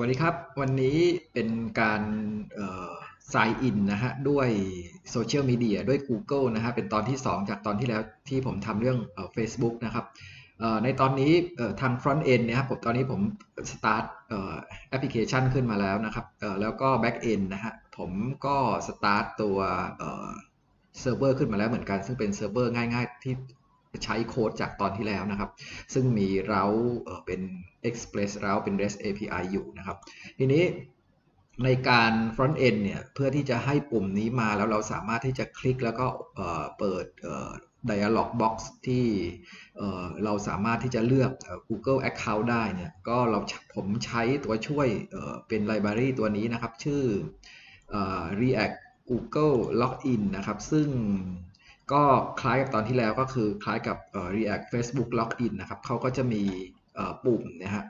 วัสดีครับ วันนี้เป็นการเอ่อ sign in นะฮะด้วยโซเชียลมีเดียด้วย Google นะฮะเป็นตอนที่ 2 จากตอนที่แล้วที่ผมทำเรื่องเอ่อ Facebook นะครับในตอนนี้ทาง front end นี่ยครับผมตอนนี้ผม start เอ่อแอปพลิเคชันขึ้นมาแล้วนะครับแล้วก็ back end นะฮะผมก็ start ตัวเอ่อเซิร์ฟเวอร์ขึ้นมาแล้วเหมือนกัน ซึ่งเป็นเซิร์ฟเวอร์ง่าย ๆ ที่ ใช้โค้ดจากตอนที่แล้วนะครับ ซึ่งมีเราเป็น Express เราเป็น REST API อยู่นะครับ ทีนี้ในการ front end เนี่ย เพื่อที่จะให้ปุ่มนี้มาแล้วเราสามารถที่จะคลิกแล้วก็เปิด dialog box ที่เราสามารถที่จะเลือก Google Account ได้เนี่ย ก็เราผมใช้ตัวช่วยเป็น library ตัวนี้นะครับ ชื่อเอ่อ React Google Login นะครับ ซึ่ง ก็คล้ายกับตอนที่แล้วก็คือคล้ายกับ React Facebook Login นะครับเขาก็จะมีปุ่มนะฮะ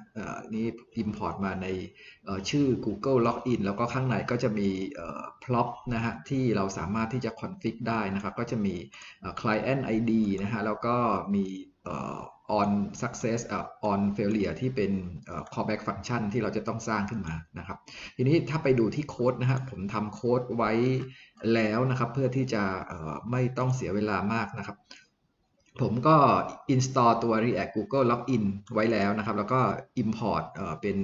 นี่ import มาในชื่อ Google Login แล้วก็ข้างในก็จะมีเอ่อ prop นะฮะที่เราสามารถที่จะ config ได้นะครับ ก็จะมี client ID นะฮะแล้วก็มี on success เอ่อ on failure ที่เป็น callback function ที่เราจะต้องสร้างขึ้นมานะครับ ทีนี้ถ้าไปดูที่โค้ดนะฮะผมทำโค้ดไว้แล้วนะครับ เพื่อที่จะไม่ต้องเสียเวลามากนะครับ ผมก็ install ตัว React Google Login ไว้แล้วนะครับ แล้วก็ import เป็น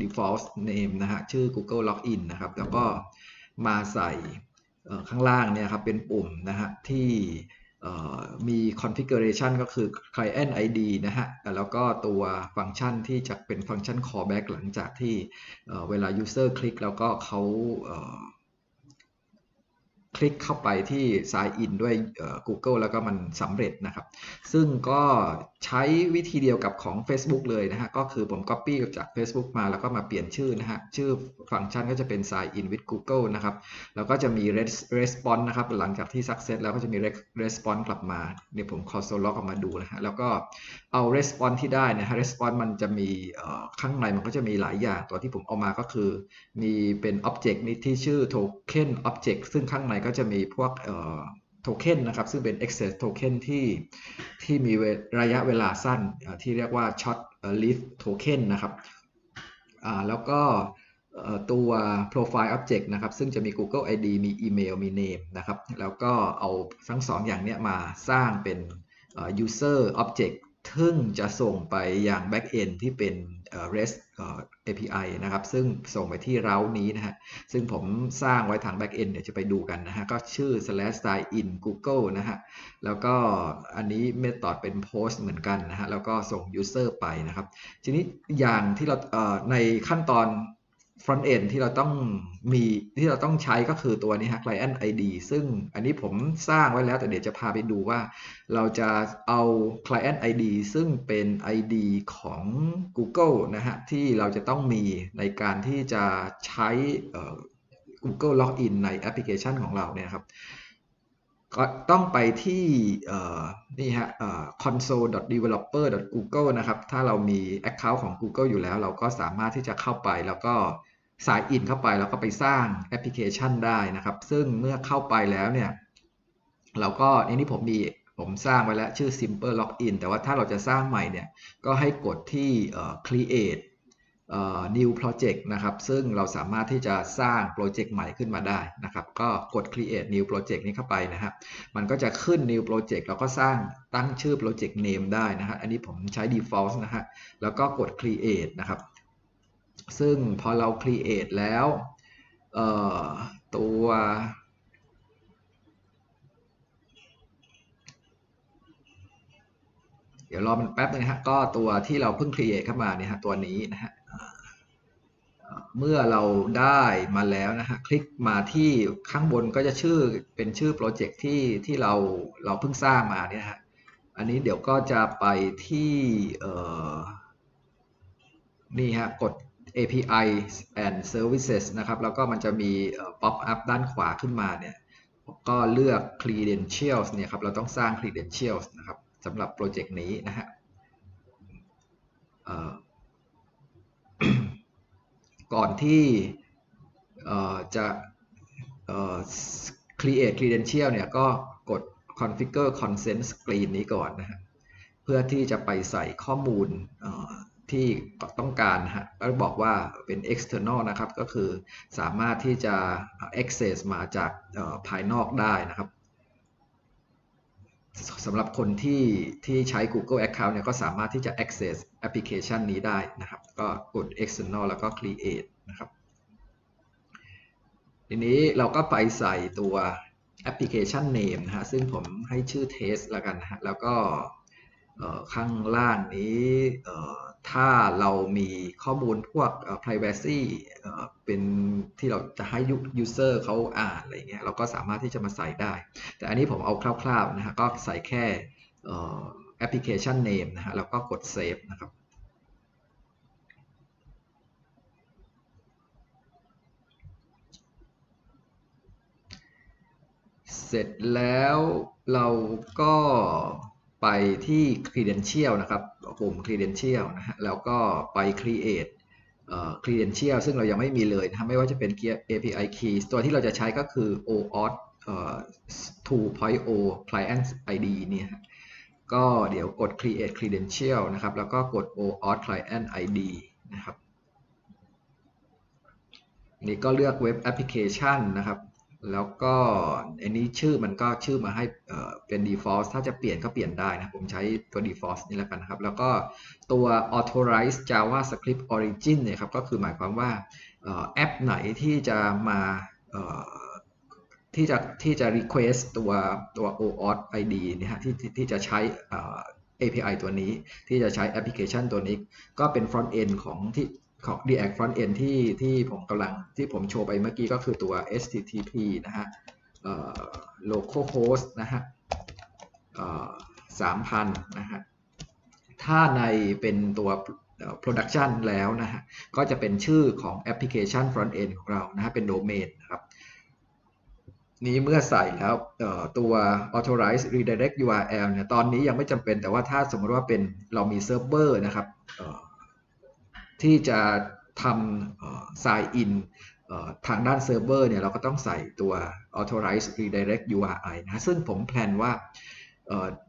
default name นะฮะชื่อ Google Login นะครับ แล้วก็มาใส่ข้างล่างเนี่ยครับเป็นปุ่มนะฮะที่ มี configuration ก็คือ client ID นะฮะ แล้วก็ตัวฟังก์ชันที่จะเป็นฟังก์ชัน callback หลังจากที่เวลา user คลิกแล้วก็เขา คลิกเข้าไปที่ sign in ด้วย Google แล้วก็มันสำเร็จนะครับ ซึ่งก็ใช้วิธีเดียวกับของ Facebook เลยนะฮะ ก็คือผม Copy จาก Facebook มาแล้วก็มาเปลี่ยนชื่อนะฮะ ชื่อฟังก์ชันก็จะเป็น sign in with Google นะครับ แล้วก็จะมี Response นะครับ หลังจากที่ success แล้วก็จะมี Response กลับมา เดี๋ยวผม console log ออกมาดูนะฮะ แล้วก็เอา response ที่ได้นะฮะ response มันจะมีข้างในมันก็จะมีหลายอย่าง ตัวที่ผมเอามาก็คือ มีเป็น object นี้ที่ชื่อ token object ซึ่งข้างในก็จะมีพวกโทเค็นนะครับ ซึ่งเป็น access token ที่ที่มีระยะเวลาสั้นที่เรียกว่า short lived token นะครับแล้วก็ตัว profile object นะครับ ซึ่งจะมี Google ID มี email มี name นะครับ แล้วก็เอาทั้งสองอย่างนี้มาสร้างเป็น user object ซึ่งจะส่งไปยัง backend ที่เป็น REST API นะครับ ซึ่งส่งไปที่เรานี้นะฮะ ซึ่งผมสร้างไว้ทาง backend เดี๋ยวจะไปดูกันนะฮะ ก็ชื่อ slash sign in google นะฮะ แล้วก็อันนี้ method เป็น post เหมือนกันนะฮะ แล้วก็ส่ง user ไปนะครับ ทีนี้อย่างที่เราในขั้นตอน front end ที่เราต้องมีที่เราต้องใช้ก็คือตัวนี้ฮะ client ID ซึ่งอันนี้ผมสร้างไว้แล้วแต่เดี๋ยวจะพาไปดูว่า เราจะเอา client ID ซึ่งเป็น ID ของ Google นะฮะ ที่เราจะต้องมีในการที่จะใช้ Google Login ในแอปพลิเคชันของเราเนี่ยครับ ก็ต้องไปที่นี่ฮะ console.developer.google นะครับ ถ้าเรามี Account ของ Google อยู่แล้ว เราก็สามารถที่จะเข้าไปแล้วก็ sign in เข้าไปแล้วก็ไปสร้างแอปพลิเคชันได้นะครับ ซึ่งเมื่อเข้าไปแล้วเนี่ย เราก็อันนี้ผมมีผมสร้างไว้แล้วชื่อ simple login แต่ว่าถ้าเราจะสร้างใหม่เนี่ย ก็ให้กดที่ create new project นะครับ ซึ่งเราสามารถที่จะสร้างโปรเจกต์ใหม่ขึ้นมาได้นะครับ ก็กด create new project นี้เข้าไปนะฮะมันก็จะขึ้น new project แล้วก็สร้างตั้งชื่อ project name ได้นะฮะอันนี้ผมใช้ default นะฮะแล้วก็กด create นะครับ ซึ่งพอเรา create แล้วตัวเดี๋ยวรอมันแป๊บนึงนะฮะก็ตัวที่เราเพิ่ง create เข้ามาเนี่ยฮะตัวนี้นะฮะ เมื่อเราได้มาแล้วนะฮะคลิกมาที่ข้างบนก็จะชื่อเป็นชื่อโปรเจกต์ที่ที่เราเราเพิ่งสร้างมาเนี่ยฮะอันนี้เดี๋ยวก็จะไปที่นี่ฮะกด API and Services นะครับ แล้วก็มันจะมี pop up ด้านขวาขึ้นมาเนี่ยก็เลือก credentials เนี่ยครับ เราต้องสร้าง credentials นะครับสำหรับโปรเจกต์นี้นะฮะ ก่อนที่จะ create credential เนี่ยก็กด configure consent screen นี้ก่อนนะฮะเพื่อที่จะไปใส่ข้อมูลที่ต้องการฮะก็บอกว่าเป็น external นะครับ ก็คือสามารถที่จะ access มาจากภายนอกได้นะครับ สำหรับคนที่ที่ใช้ Google Account เนี่ยก็สามารถที่จะ access แอปพลิเคชันนี้ได้นะครับ ก็กด external แล้วก็ create นะครับ ทีนี้เราก็ไปใส่ตัวแอปพลิเคชัน name นะฮะซึ่งผมให้ชื่อ test แล้วกันนะฮะแล้วก็ ข้างล่างนี้ถ้าเรามีข้อมูลพวก privacy เป็นที่เราจะให้ user เขาอ่านอะไรเงี้ยเราก็สามารถที่จะมาใส่ได้ แต่อันนี้ผมเอาคร่าวๆนะฮะก็ใส่แค่แอปพลิเคชัน name นะฮะแล้วก็กด save นะครับเสร็จแล้วเราก็ ไปที่ credential นะครับปุ่ม credential นะฮะแล้วก็ไป create credential ซึ่งเรายังไม่มีเลยนะไม่ว่าจะเป็น API key ตัวที่เราจะใช้ก็คือ OAuth 2.0 client ID เนี่ยก็เดี๋ยวกด create credential นะครับ แล้วก็กด OAuth client ID นะครับ นี่ก็เลือกเว็บแอปพลิเคชันนะครับ แล้วก็อันนี้ชื่อมันก็ชื่อมาให้เป็น default ถ้าจะเปลี่ยนก็เปลี่ยนได้นะ ผมใช้ตัว default นี่แล้วกันนะครับ แล้วก็ตัว authorize javascript origin เนี่ยครับ ก็คือหมายความว่าแอปไหนที่จะมาที่จะที่จะ request ตัวตัว OAuth ID นี่ยฮะที่ที่จะใช้ API ตัวนี้ที่จะใช้แอปพลิเคชันตัวนี้ ก็เป็น front end ของที่ ของ React Front End ที่ที่ผมกำลังที่ผมโชว์ไปเมื่อกี้ก็คือตัว HTTP นะฮะ localhost นะฮะสามพันนะฮะ ถ้าในเป็นตัว production แล้วนะฮะ ก็จะเป็นชื่อของแอปพลิเคชัน front end ของเรานะฮะ เป็นโดเมนนะครับ นี้เมื่อใส่แล้วตัว authorize redirect URL เนี่ย ตอนนี้ยังไม่จำเป็นแต่ว่าถ้าสมมติว่าเป็นเรามีเซิร์ฟเวอร์นะครับ ที่จะทำ sign in ทางด้านเซิร์ฟเวอร์เนี่ยเราก็ต้องใส่ตัว authorize redirect URI นะ ซึ่งผมแพลนว่า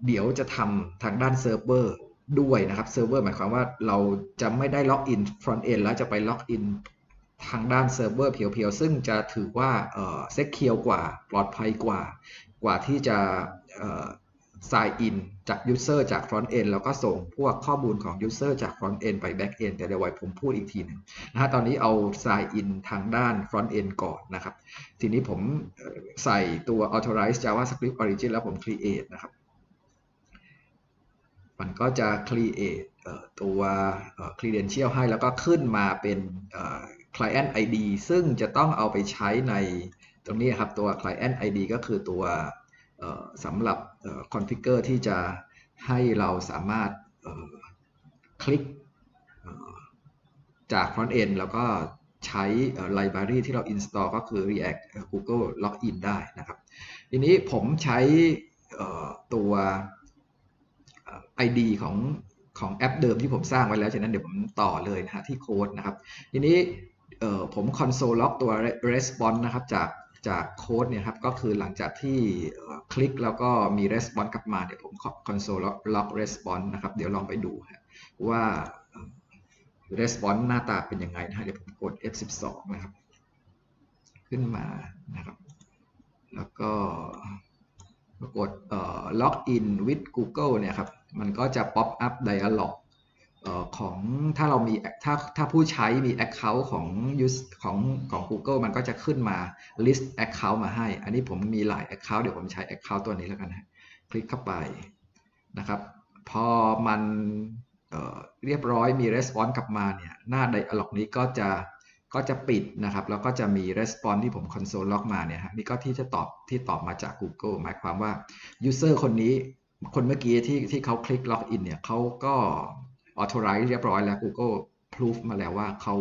เดี๋ยวจะทำทางด้านเซิร์ฟเวอร์ด้วยนะครับเซิร์ฟเวอร์หมายความว่าเราจะไม่ได้ล็อกอิน front end แล้วจะไปล็อกอินทางด้านเซิร์ฟเวอร์เพียวๆ ซึ่งจะถือว่าเซ็กเคียวกว่าปลอดภัยกว่า กว่าที่จะ sign in จาก user จาก front end แล้วก็ส่งพวกข้อมูลของ user จาก front end ไป back end แต่เดี๋ยวไว้ผมพูดอีกทีหนึ่งนะฮะตอนนี้เอา sign in ทางด้าน front end ก่อนนะครับ ทีนี้ผมใส่ตัว authorize javascript origin แล้วผม create นะครับ มันก็จะ create ตัว credential ให้แล้วก็ขึ้นมาเป็น client ID ซึ่งจะต้องเอาไปใช้ในตรงนี้ครับตัว client ID ก็คือตัว สำหรับคอนฟิกเกอร์ที่จะให้เราสามารถคลิกจาก front end แล้วก็ใช้ library ที่เรา install ก็คือ React Google Login ได้นะครับ ทีนี้ผมใช้ตัว ID ของของแอปเดิมที่ผมสร้างไว้แล้ว ฉะนั้นเดี๋ยวผมต่อเลยนะฮะที่โค้ดนะครับ ทีนี้ผม console log ตัว response นะครับจาก จากโค้ดเนี่ยครับก็คือหลังจากที่คลิกแล้วก็มี response กลับมาเดี๋ยวผม console log response นะครับ เดี๋ยวลองไปดูว่า response หน้าตาเป็นยังไงนะเดี๋ยวผมกด F12 นะครับ ขึ้นมานะครับ แล้วก็กด log in with Google เนี่ยครับ มันก็จะ pop up dialog ของถ้าเรามีถ้าถ้าผู้ใช้มี Account ของ use ของของ Google มันก็จะขึ้นมา list Account มาให้ อันนี้ผมมีหลาย Account เดี๋ยวผมใช้ Account ตัวนี้แล้วกันนะคลิกเข้าไปนะครับ พอมันเเรียบร้อยมี response กลับมาเนี่ยหน้า dialog นี้ก็จะก็จะปิดนะครับ แล้วก็จะมี response ที่ผม console log มาเนี่ยฮะนี่ก็ที่จะตอบที่ตอบมาจาก Google หมายความว่า user คนนี้คนเมื่อกี้ที่ที่เขาคลิก log in เนี่ยเขาก็ authorize เรียบร้อยแล้ว Google proof มาแล้วว่าเขา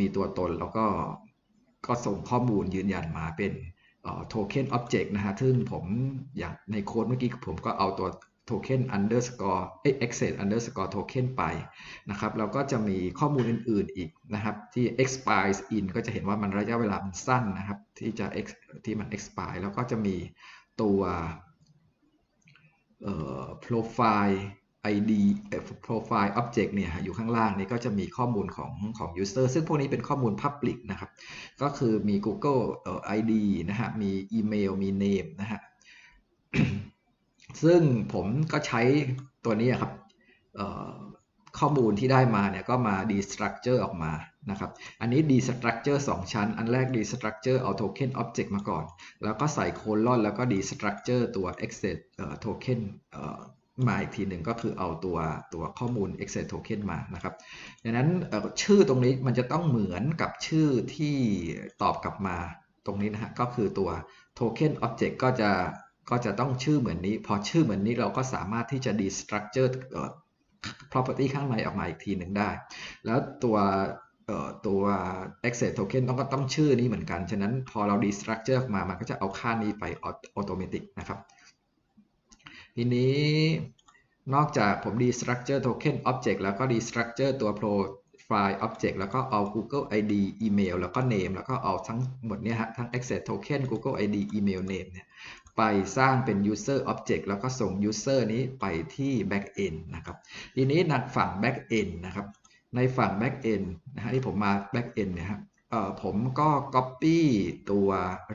มีตัวตนแล้วก็ก็ส่งข้อมูลยืนยันมาเป็น token object นะฮะ ซึ่งผมอย่างในโค้ดเมื่อกี้ผมก็เอาตัว token underscore access underscore token ไปนะครับ แล้วก็จะมีข้อมูลอื่น ๆ อีกนะครับ ที่ expires in ก็จะเห็นว่ามันระยะเวลามันสั้นนะครับ ที่จะที่มัน expire แล้วก็จะมีตัว profile ID profile object เนี่ยอยู่ข้างล่างนี่ก็จะมีข้อมูลของของ user ซึ่งพวกนี้เป็นข้อมูล public นะครับ ก็คือมี Google ID นะฮะ มีอีเมล มี name นะฮะ ซึ่งผมก็ใช้ตัวนี้ครับข้อมูลที่ได้มาเนี่ยก็มา destructure ออกมานะครับ อันนี้ destructure 2 ชั้น อันแรก destructure เอา token object มาก่อน แล้วก็ใส่ colon แล้วก็ destructure ตัว access เอ่อ token มาอีกทีหนึ่งก็คือเอาตัวตัวข้อมูล access token มานะครับดังนั้นชื่อตรงนี้มันจะต้องเหมือนกับชื่อที่ตอบกลับมาตรงนี้นะฮะก็คือตัว token object ก็จะก็จะต้องชื่อเหมือนนี้ พอชื่อเหมือนนี้เราก็สามารถที่จะ destructure เอ่อ property ข้างในออกมาอีกทีหนึ่งได้ แล้วตัวตัว access token ต้องก็ต้องชื่อนี้เหมือนกัน ฉะนั้นพอเรา destructure ออกมา มันก็จะเอาค่านี้ไป automatic นะครับ ทีนี้นอกจากผม destructure token object แล้วก็ destructure ตัว profile object แล้วก็เอา Google ID email แล้วก็ name แล้วก็เอาทั้งหมดเนี่ยฮะ ทั้ง access token Google ID email name เนี่ยไปสร้างเป็น user object แล้วก็ส่ง user นี้ไปที่ backend นะครับ ทีนี้ในฝั่ง backend นะครับ ในฝั่ง backend นะฮะที่ผมมา backend เนี่ยครับเอ่อผมก็ copy ตัว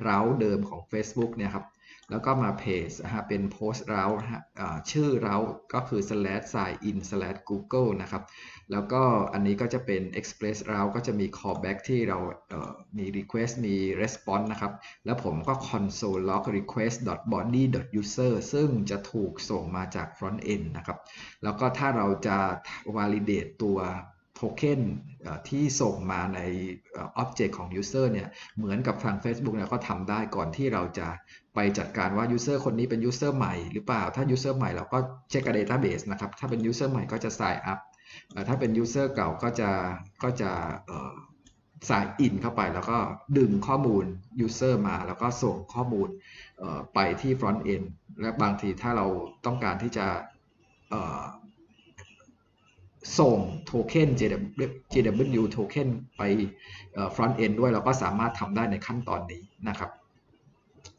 route เดิมของ Facebook เนี่ยครับ แล้วก็มาเพจนะฮะเป็นโพสต์เราชื่อเราก็คือ slash sign in slash google นะครับ แล้วก็อันนี้ก็จะเป็น express เราก็จะมี callback ที่เรามี request มี response นะครับ แล้วผมก็ console log request body user ซึ่งจะถูกส่งมาจาก front end นะครับ แล้วก็ถ้าเราจะ validate ตัว token เอ่อที่ส่งมาในอ่อ object ของ user เนี่ยเหมือนกับทาง Facebook เนี่ยก็ทำได้ก่อนที่เราจะไปจัดการว่า user คนนี้เป็น user ใหม่หรือเปล่า ถ้า user ใหม่เราก็เช็คกับ database นะครับ ถ้าเป็น user ใหม่ก็จะ sign up เอ่อถ้าเป็น user เก่าก็จะก็จะเอ่อ sign in เข้าไปแล้วก็ดึงข้อมูล user มา แล้วก็ส่งข้อมูลไปที่ front end และบางทีถ้าเราต้องการที่จะ ส่งโทเค็น JW token ไปเอ่อ front end ด้วยเราก็สามารถทำได้ในขั้นตอนนี้นะครับ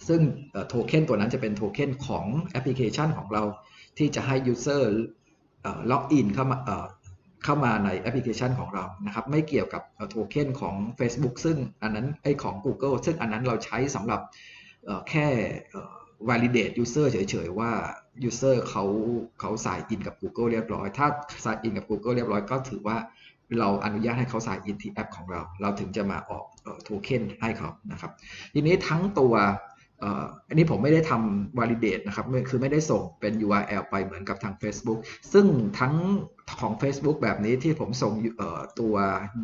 ซึ่งโทเค็นตัวนั้นจะเป็นโทเค็นของแอปพลิเคชันของเราที่จะให้ user ล็อกอินเข้ามาเข้ามาในแอปพลิเคชันของเรานะครับ ไม่เกี่ยวกับโทเค็นของ Facebook ซึ่งอันนั้นไอของ Google ซึ่งอันนั้นเราใช้สำหรับแค่ validate user เฉยๆ ว่า user เขาเขาสายอินกับ Google เรียบร้อย ถ้าสายอินกับ Google เรียบร้อย ก็ถือว่าเราอนุญาตให้เขาสายอินที่แอปของเรา เราถึงจะมาออกโทเค็นให้เขานะครับ ทีนี้ทั้งตัว อันนี้ผมไม่ได้ทำ validate นะครับ คือไม่ได้ส่งเป็น URL ไปเหมือนกับทาง Facebook ซึ่งทั้งของ Facebook แบบนี้ที่ผมส่งตัว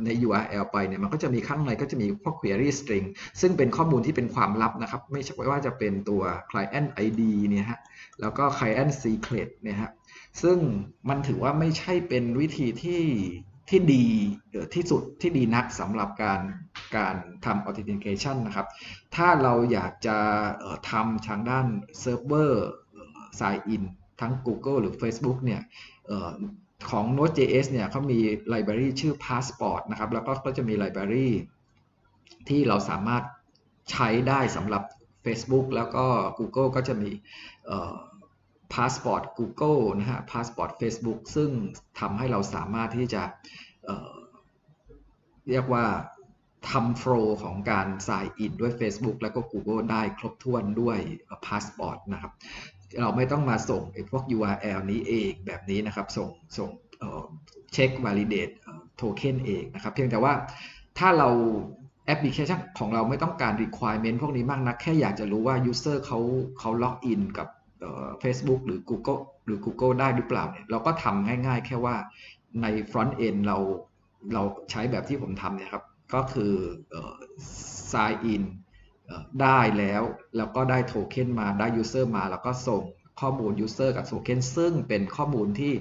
ใน URL ไปเนี่ย มันก็จะมีข้างในก็จะมีพวก query string ซึ่งเป็นข้อมูลที่เป็นความลับนะครับ ไม่ใช่ว่าจะเป็นตัว client ID เนี่ยฮะ แล้วก็ client secret เนี่ยฮะ ซึ่งมันถือว่าไม่ใช่เป็นวิธีที่ ที่ดีเอ่อที่สุดที่ดีนักสำหรับการการทำ authentication นะครับ ถ้าเราอยากจะทำทางด้านเซิร์ฟเวอร์ sign in ทั้ง Google หรือ Facebook เนี่ยออของ Node.js เนี่ยเขามี library ชื่อ passport นะครับ แล้วก็ก็จะมี library ที่เราสามารถใช้ได้สำหรับ Facebook แล้วก็ Google ก็จะมี เอ่อ passport Google นะฮะ passport Facebook ซึ่งทำให้เราสามารถที่จะเเรียกว่าทำโฟลของการ sign in ด้วย Facebook แล้วก็ Google ได้ครบถ้วนด้วย passport นะครับ เราไม่ต้องมาส่งไอ้พวก URL นี้เองแบบนี้นะครับ ส่งส่งเช็ค validate โทเค็นเองนะครับ เพียงแต่ว่าถ้าเราแอปพลิเคชันของเราไม่ต้องการ requirement พวกนี้มากนะแค่อยากจะรู้ว่า user เขาเขาล็อกอินกับ Facebook หรือ Google หรือ Google ได้หรือเปล่าเนี่ยเราก็ทำง่ายๆ แค่ว่าใน front end เราเราใช้แบบที่ผมทำเนี่ยครับ ก็คือเอ่อ sign in ได้แล้วแล้วก็ได้โทเค็นมาได้ user มาแล้วก็ส่งข้อมูล user กับโทเค็นซึ่งเป็นข้อมูลที่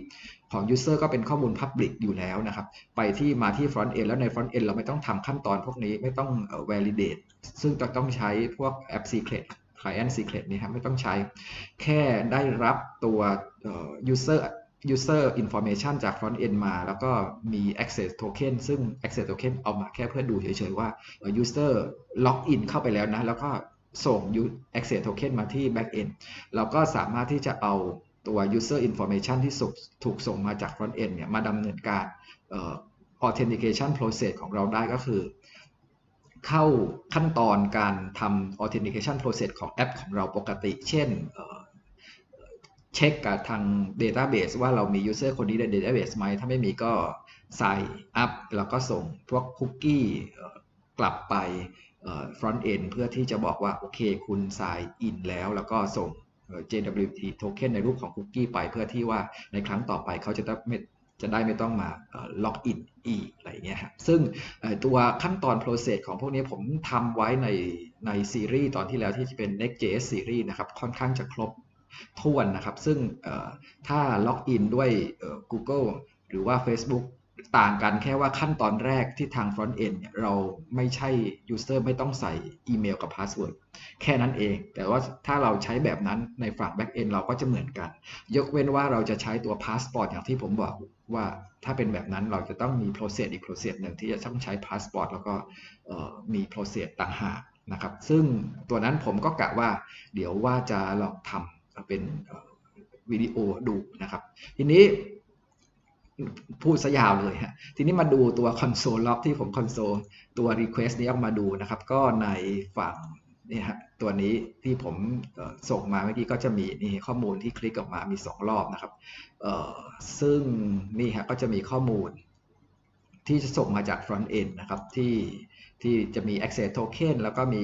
ของ user ก็เป็นข้อมูล public อยู่แล้วนะครับ ไปที่มาที่ front end แล้วใน front end เราไม่ต้องทำขั้นตอนพวกนี้ไม่ต้อง validate ซึ่งจะต้องใช้พวก app secret client secret นี่ครับไม่ต้องใช้แค่ได้รับตัว user user information จาก front end มา แล้วก็มี access token ซึ่ง access token เอามาแค่เพื่อดูเฉยๆว่า user log in เข้าไปแล้วนะ แล้วก็ส่ง access token มาที่ back end เราก็สามารถที่จะเอาตัว user information ที่ถูกส่งมาจาก front end เนี่ยมาดำเนินการ authentication process ของเราได้ก็คือ เข้าขั้นตอนการทำ authentication process ของแอปของเราปกติ เช่นเช็คกับทาง database ว่าเรามี user คนนี้ใน database ไหม ถ้าไม่มีก็ sign up แล้วก็ส่งพวกคุกกี้กลับไป front end เพื่อที่จะบอกว่า โอเคคุณ sign in แล้ว แล้วก็ส่ง JWT token ในรูปของคุกกี้ไปเพื่อที่ว่าในครั้งต่อไปเขาจะไม่ จะได้ไม่ต้องมาล็อกอินอีกอะไรเงี้ยครับซึ่งตัวขั้นตอน process ของพวกนี้ผมทำไว้ในในซีรีส์ตอนที่แล้วที่เป็น Next.js ซีรีส์นะครับค่อนข้างจะครบถ้วนนะครับ ซึ่งถ้าล็อกอินด้วย Google หรือว่า Facebook ต่างกันแค่ว่าขั้นตอนแรกที่ทาง front end เนี่ยเราไม่ใช่ user ไม่ต้องใส่อีเมลกับ password แค่นั้นเอง แต่ว่าถ้าเราใช้แบบนั้นในฝั่ง back end เราก็จะเหมือนกัน ยกเว้นว่าเราจะใช้ตัว passport อย่างที่ผมบอกว่าถ้าเป็นแบบนั้นเราจะต้องมี process อีก process หนึ่งที่จะต้องใช้ passport แล้วก็มี process ต่างหากนะครับ ซึ่งตัวนั้นผมก็กะว่าเดี๋ยวว่าจะลองทำเป็นวิดีโอดูนะครับ ทีนี้ พูดซะยาวเลยฮะทีนี้มาดูตัวคอนโซลล็อกที่ผมคอนโซลตัว Request นี้ออกมาดูนะครับ ก็ในฝั่งนี่ฮะตัวนี้ที่ผมส่งมาเมื่อกี้ก็จะมีนี่ข้อมูลที่คลิกออกมามี 2 รอบนะครับซึ่งนี่ฮะก็จะมีข้อมูลที่จะส่งมาจาก front end นะครับที่ที่จะมี access token แล้วก็มี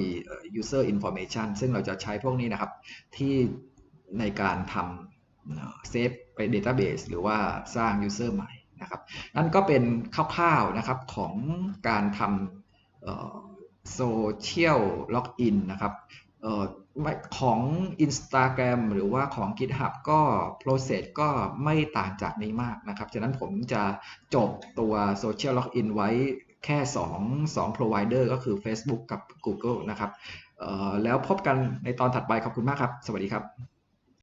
user information ซึ่งเราจะใช้พวกนี้นะครับ ที่ในการทำ เซฟไป database หรือว่าสร้าง user ใหม่นะครับนั่นก็เป็นคร่าวๆนะครับของการทำโซเชียลล็อกอินนะครับของ Instagram หรือว่าของ GitHub ก็ process ก็ไม่ต่างจากนี้มากนะครับ ฉะนั้นผมจะจบตัว Social Login ไว้แค่ 2 2 provider ก็คือ Facebook กับ Google นะครับแล้วพบกันในตอนถัดไปขอบคุณมากครับ สวัสดีครับ